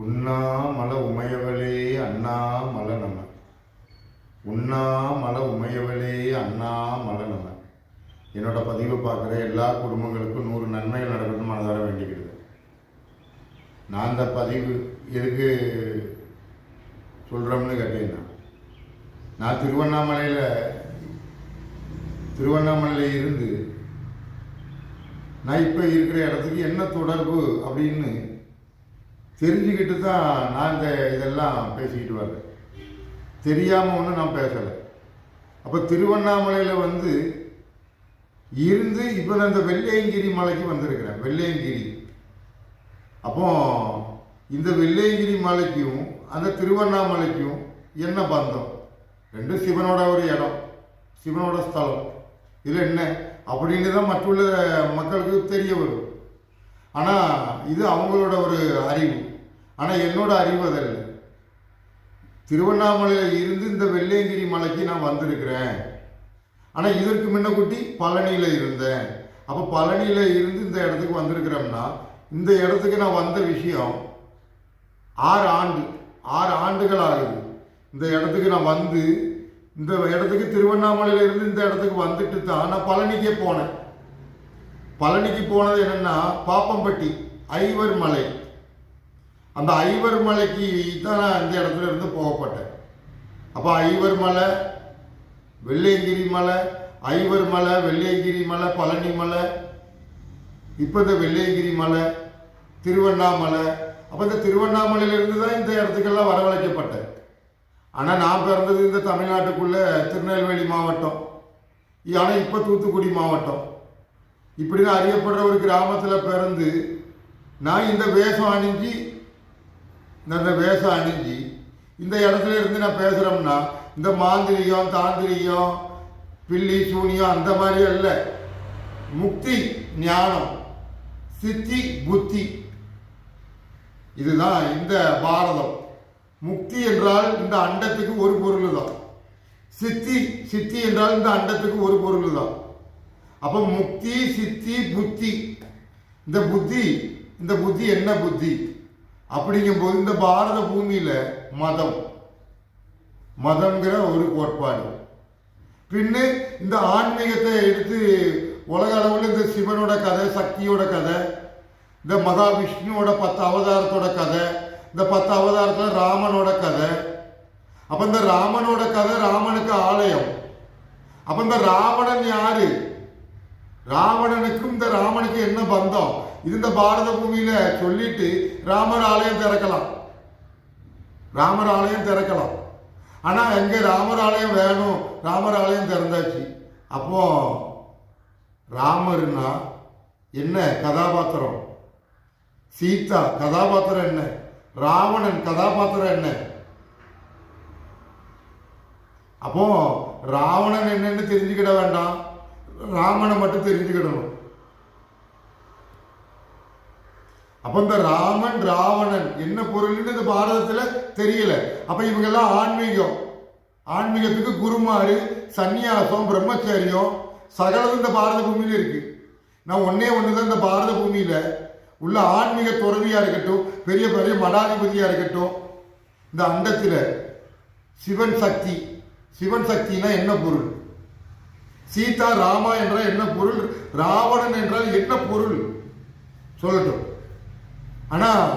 உண்ணாமல உமையவளே அண்ணாமல நம. உண்ணாமல உமையவளே அண்ணாமல நம. என்னோட பதிவை பார்க்குற எல்லா குடும்பங்களுக்கும் நூறு நன்மைகள் நடக்கணும் மனதார வேண்டிக்கிறது. நான் அந்த பதிவு எதுக்கு சொல்கிறோம்னு கேட்டேன்னா நான் திருவண்ணாமலையில் திருவண்ணாமலையில் இருந்து நான் இப்போ இருக்கிற இடத்துக்கு என்ன தொடர்பு அப்படின்னு தெரிஞ்சுக்கிட்டு தான் நான் இந்த இதெல்லாம் பேசிக்கிட்டு வர்றேன் தெரியாமல் ஒன்றும் நான் பேசலை. அப்போ திருவண்ணாமலையில் வந்து இருந்து இப்போ நான் இந்த வெள்ளையங்கிரி மலைக்கு வந்திருக்கிறேன். வெள்ளையங்கிரி. அப்போ இந்த வெள்ளையங்கிரி மலைக்கும் அந்த திருவண்ணாமலைக்கும் என்ன பந்தம்? ரெண்டும் சிவனோட ஒரு இடம் சிவனோட ஸ்தலம். இதில் என்ன? அப்படின்னு தான் மற்றுள்ள மக்களுக்கு தெரிய வரும். ஆனால் இது அவங்களோட ஒரு அறிவு. ஆனால் என்னோட அறிவு திருவண்ணாமலையில் இருந்து இந்த வெள்ளையங்கிரி மலைக்கு நான் வந்திருக்கிறேன். ஆனால் இதற்கு முன்னக்குட்டி பழனியில் இருந்தேன். அப்போ பழனியில் இருந்து இந்த இடத்துக்கு வந்திருக்கிறோம்னா இந்த இடத்துக்கு நான் வந்த விஷயம் ஆறு ஆண்டு ஆறு ஆண்டுகள் ஆகுது. இந்த இடத்துக்கு நான் வந்து இந்த இடத்துக்கு திருவண்ணாமலையில் இருந்து இந்த இடத்துக்கு வந்துட்டு தான் நான் பழனிக்கே போனேன். பழனிக்கு போனது என்னென்னா பாப்பம்பட்டி ஐவர் மலை. அந்த ஐவர் மலைக்கு தான் நான் அந்த இடத்துல இருந்து போகப்பட்டேன். அப்போ ஐவர் மலை வெள்ளையங்கிரி மலை ஐவர் மலை வெள்ளையங்கிரி மலை பழனி மலை இப்போ இந்த வெள்ளையங்கிரி மலை திருவண்ணாமலை அப்போ இந்த திருவண்ணாமலையிலிருந்து தான் இந்த இடத்துக்கெல்லாம் வரவழைக்கப்பட்டேன். ஆனால் நான் பிறந்தது இந்த தமிழ்நாட்டுக்குள்ள திருநெல்வேலி மாவட்டம். ஆனால் இப்போ தூத்துக்குடி மாவட்டம். இப்படின்னு அறியப்படுற ஒரு கிராமத்தில் பிறந்து நான் இந்த வேஷம் அணிஞ்சு இந்த வேஷம் அணிஞ்சு இந்த இடத்துல இருந்து நான் பேசுகிறோம்னா இந்த மாந்திரிகம் தாந்திரிகம் பில்லி சூனியம் அந்த மாதிரி அல்ல. முக்தி ஞானம் சித்தி புத்தி. இதுதான் இந்த பாரதம். முக்தி என்றால் இந்த அண்டத்துக்கு ஒரு பொருள் தான் சித்தி சித்தி என்றால் இந்த அண்டத்துக்கு ஒரு பொருள் தான் அப்போ முக்தி சித்தி புத்தி. இந்த புத்தி இந்த புத்தி என்ன புத்தி? அப்படிங்கும்போது இந்த பாரத பூமியில் மதம். மதம்ங்கிற ஒரு கோட்பாடு. பின்ன இந்த ஆன்மீகத்தை எடுத்து உலக அளவில் இந்த சிவனோட கதை சக்தியோட கதை இந்த மகாவிஷ்ணுவோட பத்து அவதாரத்தோட கதை இந்த பத்து அவதாரத்தில் ராமனோட கதை. அப்போ இந்த ராமனோட கதை ராமனுக்கு ஆலயம். அப்போ இந்த ராவணன் யாரு? ராவணனுக்கும் இந்த ராமனுக்கு என்ன பந்தம்? இருந்த இந்த பாரத பூமியில சொல்லிட்டு ராமர் ஆலயம் திறக்கலாம். ராமர் ஆலயம் திறக்கலாம். ஆனா எங்க ராமர் ஆலயம் வேணும்? ராமர் ஆலயம் திறந்தாச்சு. அப்போ ராமர்னா என்ன? கதாபாத்திரம். சீதா கதாபாத்திரம் என்ன? ராவணன் கதாபாத்திரம் என்ன? அப்போ ராவணன் என்னன்னு தெரிஞ்சுக்கிட வேண்டாம். ராமனை மட்டும் தெரிஞ்சுக்கிடணும் அப்ப இந்த ராமன் ராவணன் என்ன பொருள்னு இந்த பாரதத்துல தெரியல. அப்ப இவங்கெல்லாம் ஆன்மீகம். ஆன்மீகத்துக்கு குருமாறு சந்நியாசம் பிரம்மச்சரியம் சகலம் இந்த பாரத பூமியில இருக்கு. நான் ஒன்னே ஒண்ணுதான் இந்த பாரத பூமியில. உள்ள ஆன்மீக துறவியா இருக்கட்டும் பெரிய பெரிய மடாதிபதியா இருக்கட்டும் இந்த அண்டத்துல சிவன் சக்தி சிவன் சக்தினா என்ன பொருள்? சீதா ராமா என்றால் என்ன பொருள்? ராவணன் என்றால் என்ன பொருள்? சொல்லட்டும். ஆனா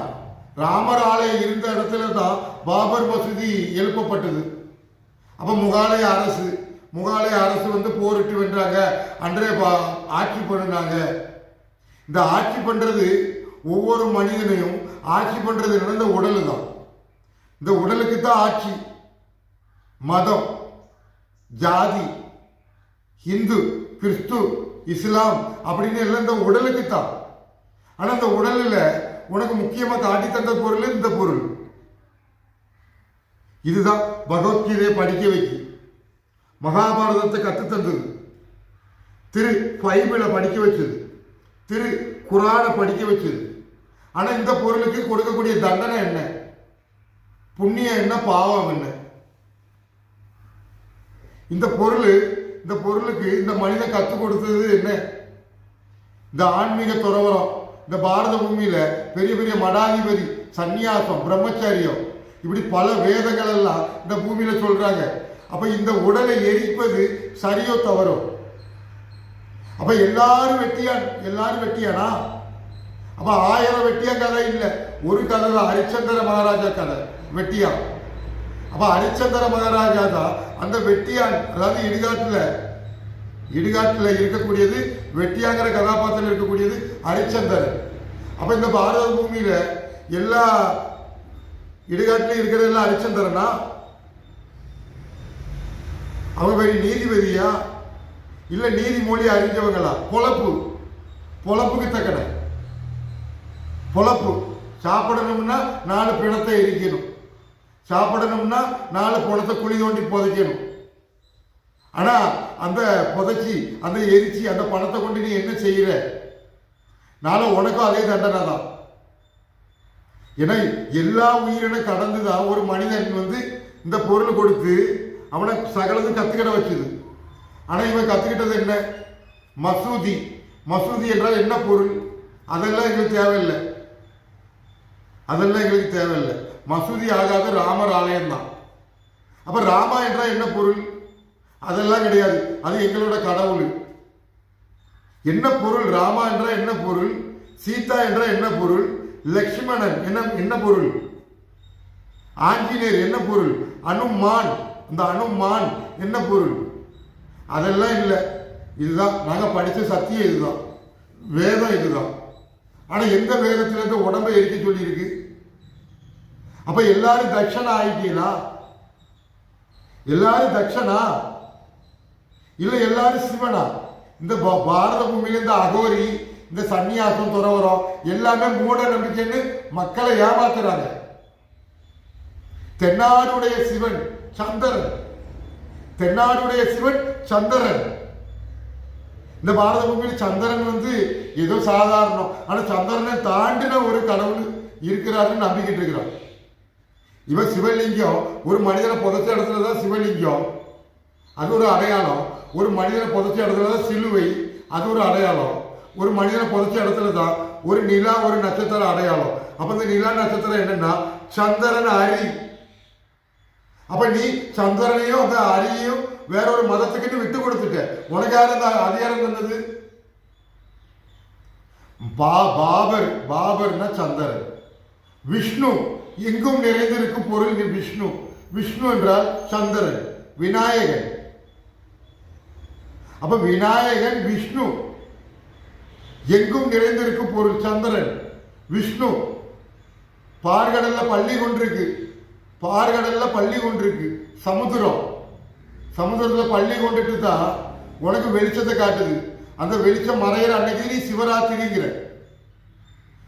ராமர் ஆலயம் இருந்த இடத்துல தான் பாபர் மசூதி எழுப்பப்பட்டது. அப்ப முகாலய அரசு முகாலய அரசு வந்து போரிட்டு வென்றாங்க. அன்றைய பா- ஆட்சி பண்ணினாங்க. இந்த ஆட்சி பண்றது ஒவ்வொரு மனிதனையும் ஆட்சி பண்றது நடந்த இந்த தான். இந்த உடலுக்கு தான் ஆட்சி. மதம் ஜாதி இந்து கிறிஸ்து இஸ்லாம் அப்படின்னு எல்லாம் இந்த உடலுக்கு தான். ஆனா இந்த உடலில் உனக்கு முக்கியமா காட்டி தந்த பொருள் இந்த பொருள். இதுதான் பகவத்கீதையை படிக்க வைக்கி மகாபாரதத்தை கற்று தந்தது. திரு பைபிளை படிக்க வச்சது. திரு குரானை படிக்க வச்சது. ஆனால் இந்த பொருளுக்கு கொடுக்கக்கூடிய தண்டனை என்ன? புண்ணியம் என்ன? பாவம் என்ன? இந்த பொருள் இந்த பொருளுக்கு இந்த மனிதன் கற்றுக் கொடுத்தது என்ன? இந்த ஆன்மீக துறவரம் இந்த பாரத பூமியில பெரிய பெரிய மடாதிபதி சந்நியாசம் பிரம்மச்சரியம் இப்படி பல வேதங்கள் எல்லாம் இந்த பூமியில சொல்றாங்க. அப்ப இந்த உடலை எரிப்பது சரியோ தவறோ? அப்ப எல்லாரும் வெட்டியான் எல்லாரும் வெட்டியானா? அப்ப ஆயிரம் வெட்டியா கதை இல்லை. ஒரு கதை தான். ஹரிச்சந்திர மகாராஜா கதை. வெட்டியான் அப்போ ஹரிச்சந்திர மகாராஜா தான் அந்த வெட்டியான் அதாவது இடுகாட்டில் இடுகாட்டில் இருக்கக்கூடியது வெட்டியாங்கிற கதாபாத்திரம் இருக்கக்கூடியது ஹரிச்சந்திரன் அப்போ இந்த பாரத பூமியில் எல்லா இடுகாட்டிலையும் இருக்கிறதெல்லாம் ஹரிச்சந்திரனா அவங்க பெரிய நீதிபதியா? இல்ல நீதிமொழி அறிஞ்சவங்களா? பொழப்பு. பொழப்புக்கு தக்கன. பொழப்பு. சாப்பிடணும்னா நாலு பிணத்தை எரிக்கணும். சாப்பிடணும்னா நாலு குளத்தை குழி தோண்டி புதைக்கணும். ஆனால் அந்த புதைச்சி அந்த எரிச்சி அந்த பணத்தை கொண்டு நீ என்ன செய்கிற நாளை உனக்கும் அதே தண்டனை தான். ஏன்னா எல்லா உயிரினும் கடந்து தான் ஒரு மனிதன் வந்து இந்த பொருள் கொடுத்து அவனை சகலது கத்துக்கிட வச்சுது. ஆனால் இவன் கத்துக்கிட்டது என்ன? மசூதி. மசூதி என்றால் என்ன பொருள்? அதெல்லாம் எங்களுக்கு தேவையில்லை. அதெல்லாம் எங்களுக்கு தேவையில்லை. மசூதி ஆகாத ராமர் ஆலயம் தான். அப்ப ராமா என்றால் என்ன பொருள்? அதெல்லாம் கிடையாது. அது எங்களோட கடவுள். என்ன பொருள்? ராமா என்றால் என்ன பொருள்? சீதா என்றால் என்ன பொருள்? லக்ஷ்மணன் என்ன என்ன பொருள்? ஆஞ்சநேயர் என்ன பொருள்? அனுமான். இந்த அனுமான் என்ன பொருள்? அதெல்லாம் இல்லை. இதுதான். நாங்கள் படித்த சத்தியம் இதுதான். வேதம் இதுதான். ஆனால் எந்த வேதத்திலிருந்து உடம்பை எரிக்க சொல்லியிருக்கு? அப்ப எல்லாரும் தட்சணா ஆயிட்டீங்களா? எல்லாரும் தட்சணா? இல்ல எல்லாரும் சிவனா? இந்த பாரத பூமியில இந்த அகோரி இந்த சன்னியாசம் துறவரம் எல்லாமே மூட நம்பிக்கைன்னு மக்களை ஏமாத்துறாங்க. தென்னாடுடைய சிவன் சந்திரன். தென்னாடுடைய சிவன் சந்திரன். இந்த பாரத பூமியில் சந்திரன் வந்து ஏதோ சாதாரணம். ஆனா சந்திரனை தாண்டின ஒரு கடவுள் இருக்கிறாருன்னு நம்பிக்கிட்டு இருக்கிறான் இவன் சிவலிங்கம் ஒரு மனிதனை புதைச்ச இடத்துல தான் சிவலிங்கம். அது ஒரு அடையாளம். ஒரு மனிதனை புதைச்ச இடத்துல தான் சிலுவை. அது ஒரு அடையாளம். ஒரு மனிதனை புதைச்ச இடத்துல தான் ஒரு நிலா ஒரு நட்சத்திர அடையாளம். அப்போ இந்த நிலா நட்சத்திரம் என்னன்னா சந்திரன் அரி. அப்ப நீ சந்திரனையும் அந்த அரியையும் வேற ஒரு மதத்துக்கு விட்டு கொடுத்துட்ட. உனக்கு யார் அந்த அதிகாரம் தந்தது? பா பாபர். பாபர்னா சந்திரன். விஷ்ணு. எங்கும் நிறைந்திருக்கும் பொருள் நீ விஷ்ணு. விஷ்ணு என்றால் சந்திரன் விநாயகன். அப்ப விநாயகன் விஷ்ணு. எங்கும் நிறைந்திருக்கும் பொருள் சந்திரன் விஷ்ணு. பார்கடல்ல பள்ளி கொண்டிருக்கு. பார்கடல்ல பள்ளி கொண்டிருக்கு. சமுத்திரம் சமுத்திரத்துல பள்ளி கொண்டுட்டு தான் உனக்கு வெளிச்சத்தை காட்டுது. அந்த வெளிச்சம் மறையிற அன்னைக்கு நீ சிவராத்திரிங்கிற.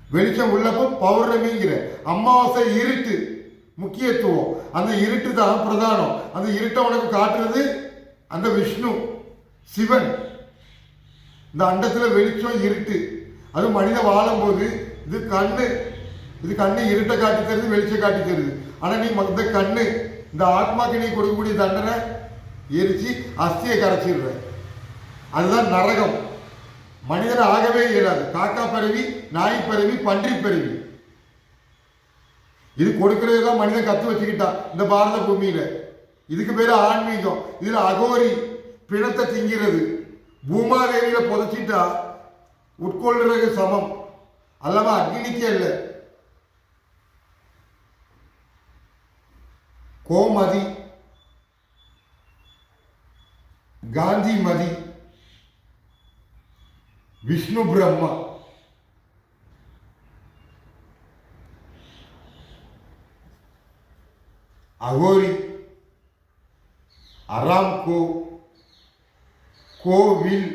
வெளிச்சம் உள்ளப்போ பௌர்ணமிங்கிற அமாவாசை இருட்டு முக்கியத்துவம். அந்த இருட்டு தான் பிரதானம். அந்த இருட்டை உனக்கு காட்டுறது அந்த விஷ்ணு சிவன். இந்த அண்டத்தில் வெளிச்சம் இருட்டு. அது மனிதன் வாழும்போது இது கண்ணு. இது கண்ணு இருட்டை காட்டி தருது வெளிச்சம் காட்டி தருது ஆனால் நீ ம- இந்த கண்ணு இந்த ஆத்மாக்கு நீ கொடுக்கக்கூடிய தண்டனை எரிச்சு அஸ்தியை கரைச்சிடுற. அதுதான் நரகம். மனிதன் ஆகவே இயலாது. காக்கா பரவி நாய் பரவி பன்றி பரவி. இது கொடுக்கறது தான் மனிதன் கத்து வச்சுக்கிட்டான் இந்த பாரத பூமியில. இதுக்கு பேர் ஆன்மீகம். இதுல அகோரி பிணத்தை திங்கிறது. பூமாதேவியில புதைச்சிட்டா உட்கொள்றது சமம். அல்லவா அக்னிக்கே இல்லை. கோமதி. காந்தி மதி விஷ்ணு பிரம்மா. அகோரி அராம்கோ கோவில்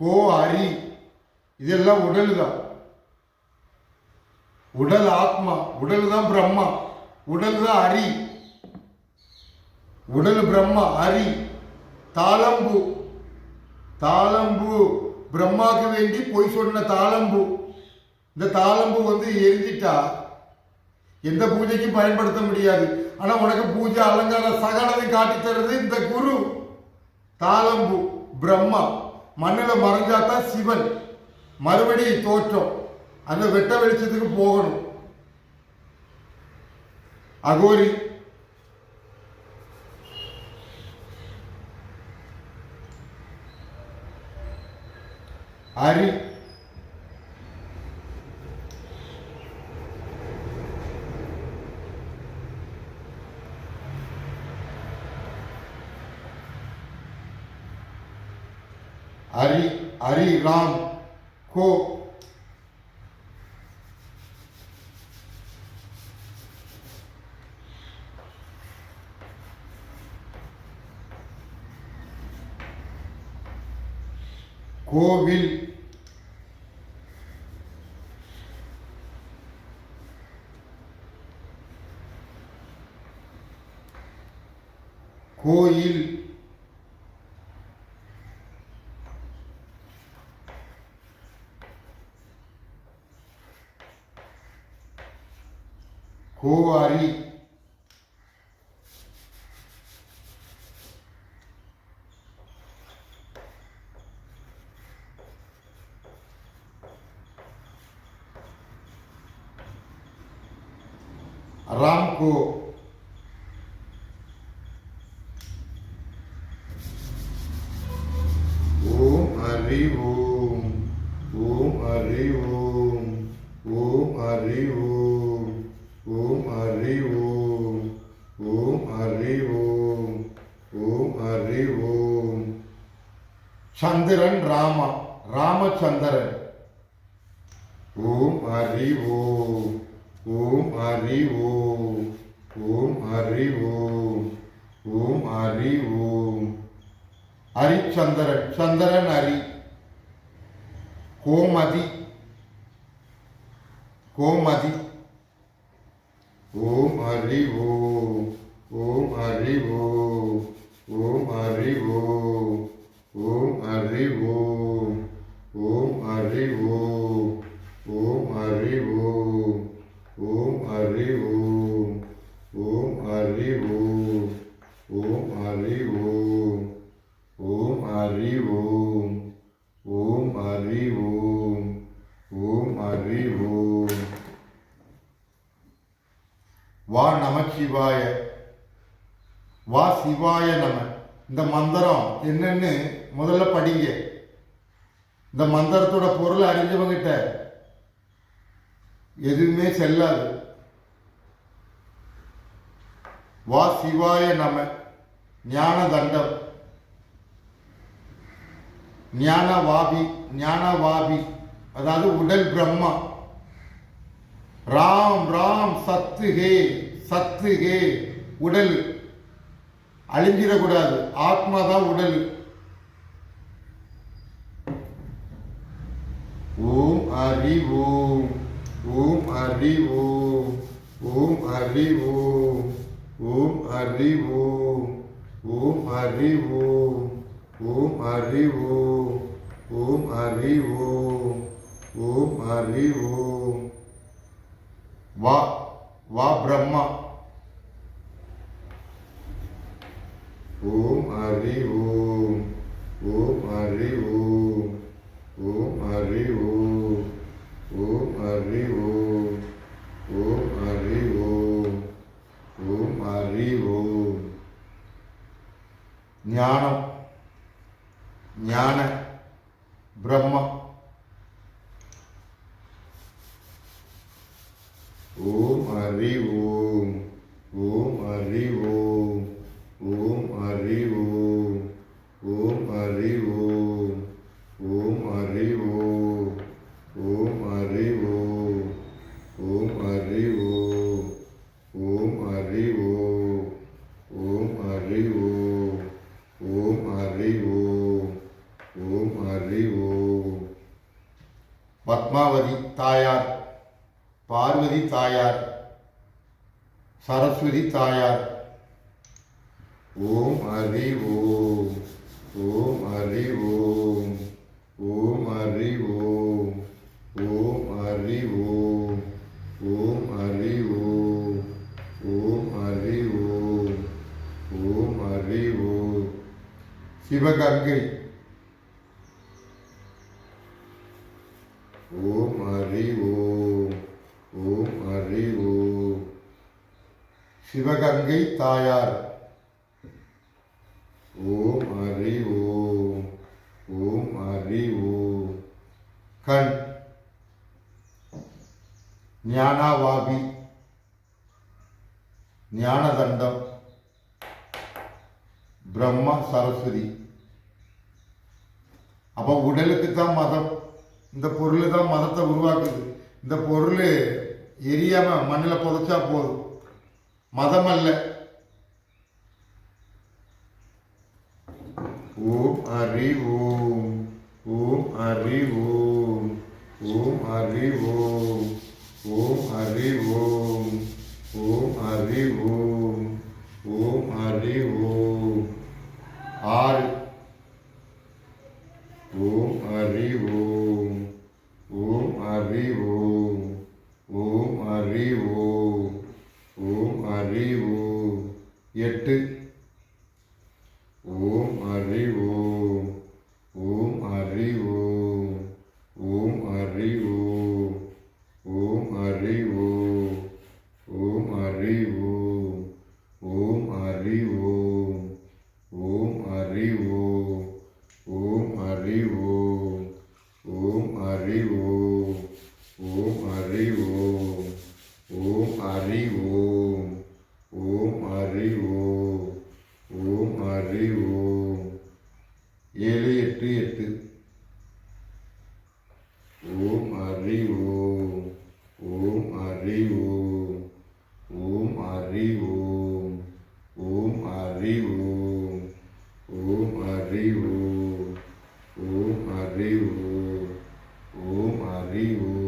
கோ அரி இதெல்லாம் உடல் தான் உடல் ஆத்மா உடல் தான் பிரம்மா உடல் தான் அரி. உடல் பிரம்மா அரி. தாளம்பு தாளம்பு. பிரம்மாக்கு வேண்டி பொய் சொன்ன தாளம்பு. இந்த தாளம்பு வந்து எரிஞ்சிட்டா எந்த பூஜைக்கும் பயன்படுத்த முடியாது. ஆனா உனக்கு பூஜை அலங்கார சகலதை காட்டி தருது இந்த குரு. தாளம்பு பிரம்மா. மண்ணில் மறைஞ்சாதான் சிவன். மறுபடி தோற்றம். அந்த வெட்ட வெளிச்சத்துக்கு போகணும். அகோரி हरि हरि हरि राम को कोविल கோயில். கோவாரி. அறிவோம் ஓம் அறிவோம் ஓம் அறிவோம் ஓம் அறிவோம் ஓம் அறிவோம் ஓம் அறிவோம் சந்திரன் ராமா ராமச்சந்திரன் ஓம் அறிவோம் ஓம் அறிவோம் ஓம் அறிவோம் ஓம் அறிவோம் ஹரிச்சந்திரன் சந்திரன் ஹரி கோமதி கோமதி ஓம் ஹரி ஓம் ஓம் ஹரி ஓம் ஓம் ஹரி ஓம் ஓம் ஹரி ஓம் ஓம் ஹரி ஓம் ஓம் ஹரி ஓம் ஓம் ஹரி ஓம் ஓம் ஹரி ஓம் ஓம் ஹரி ஓம் ஓம் ஹரி ஓம் ஓம் ஹரி ஓம். ஓம் ஹரி ஓம். வா நமச்சிவாய. வா சிவாய நம. இந்த மந்திரம் என்னன்னு முதல்ல படிங்க. இந்த மந்திரத்தோட பொருள் அறிஞ்சவங்கிட்ட எதுவுமே செல்லாது. வா சிவாய நம. ஞான தண்டம் ஞானவாபி ஞானவாபி அதாவது உடல் பிரம்மா. ராம் ராம் சத்து ஹே சத்து ஹே உடல். அழிஞ்சிடக்கூடாது. ஆத்மா தான் உடல். ஓம் ஹரி ஓம் ஓம் ஹரி ஓம் ஓம் ஹரி ஓம் ஓம் ஹரி ஓம் ஓம் ஹரி ஓம். ஓம் ஹரி ஓம் ஓம் ஹரி ஓம் ஓம் ஹரி ஓம் வா வா பிரம்மா. ஓம் ஹரி ஓம் ஓம் ஹரி ஓம் ஓம் ஹரி ஓம் ஓம் ஹரி ஓம் ஓம் ஹரி ஓம் ஓம் ஹரி ஓம் ஞானம். ஞான பிரம்மம் ஓம் அறிவு பத்மாவதி தாயார் பார்வதி தாயார் சரஸ்வதி தாயார். ஓம் ஹரி ஓம் ஓம் ஹரி ஓம் ஓம் ஹரி ஓம் ஓம் ஹரி ஓம் ஓம் ஹரி ஓம் ஓம் ஹரி ஓம் ஓம் ஹரி ஓம். சிவகங்கை ஹரி ஓம் ஓம் ஹரி ஓம் சிவகங்கை தாயார் ஓம் ஹரி ஓம் ஓம் ஹரி ஓம் கண் ஞானாவாபி ஞானதண்டம் பிரம்ம சரஸ்வதி அப்போ உடலுக்கு தான் மதம். இந்த பொருள் தான் மதத்தை உருவாக்குது. இந்த பொருள் எரியாம மண்ணில் புதைச்சா போதும். மதம் அல்ல ஓம் ஹரி ஓம். ஓம் ஹரி ஓம். ஓம் ஹரி ஓம். ஓம் ஹரி ஓம். ஓம் ஹரி ஓம். ஓம் ஹரி ஓம். ஆர் ஹரி ஓம் ஓம் ஹரி ஓம் ஓம் ஹரி ஓம் ஓம் ஹரி ஓம் ஓம் ஹரி ஓம்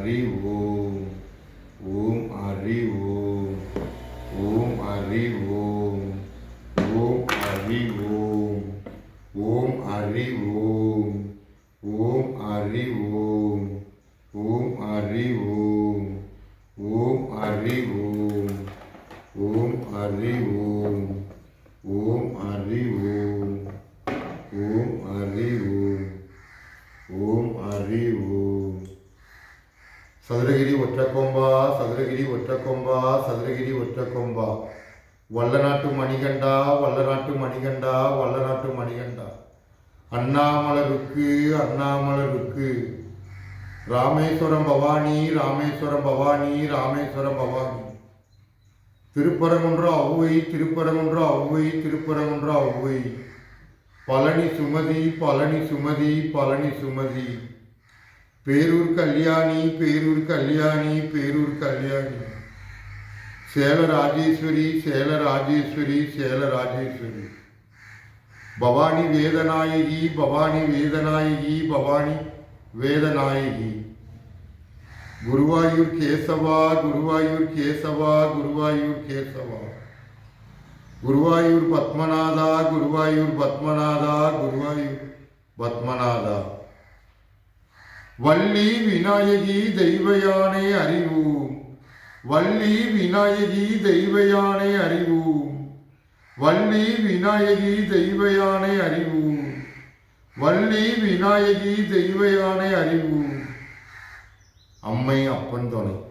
அறிவோம். ஓம் அறிவோம். வல்லநாட்டு மணிகண்டா வல்லநாட்டு மணிகண்டா வல்லநாட்டு மணிகண்டா. அண்ணாமலருக்கு அண்ணாமலருக்கு. ராமேஸ்வரம் பவானி ராமேஸ்வரம் பவானி ராமேஸ்வரம் பவானி. திருப்பரங்குன்ற ஔவை திருப்பரங்குன்ற ஔவை திருப்பரங்குன்ற ஔவை பழனி சுமதி பழனி சுமதி பழனி சுமதி. பேரூர் கல்யாணி பேரூர் கல்யாணி பேரூர் கல்யாணி. சேல ராஜேஸ்வரி சேல ராஜேஸ்வரி சேல ராஜேஸ்வரி பவானி வேதநாயகி பவானி வேதநாயகி பவானி வேதநாயகி குருவாயூர் கேசவா குருவாயூர் கேசவா குருவாயூர் கேசவா குருவாயூர் பத்மநாதா குருவாயூர் பத்மநாதா குருவாயூர் பத்மநாதா வள்ளி விநாயகி தெய்வயானை அறிவோம் வள்ளி விநாயகி தெய்வயானை அறிவோம். வள்ளி விநாயகி தெய்வயானை அறிவோம். வள்ளி விநாயகி தெய்வயானை அறிவோம். அம்மை அப்பன் துணை.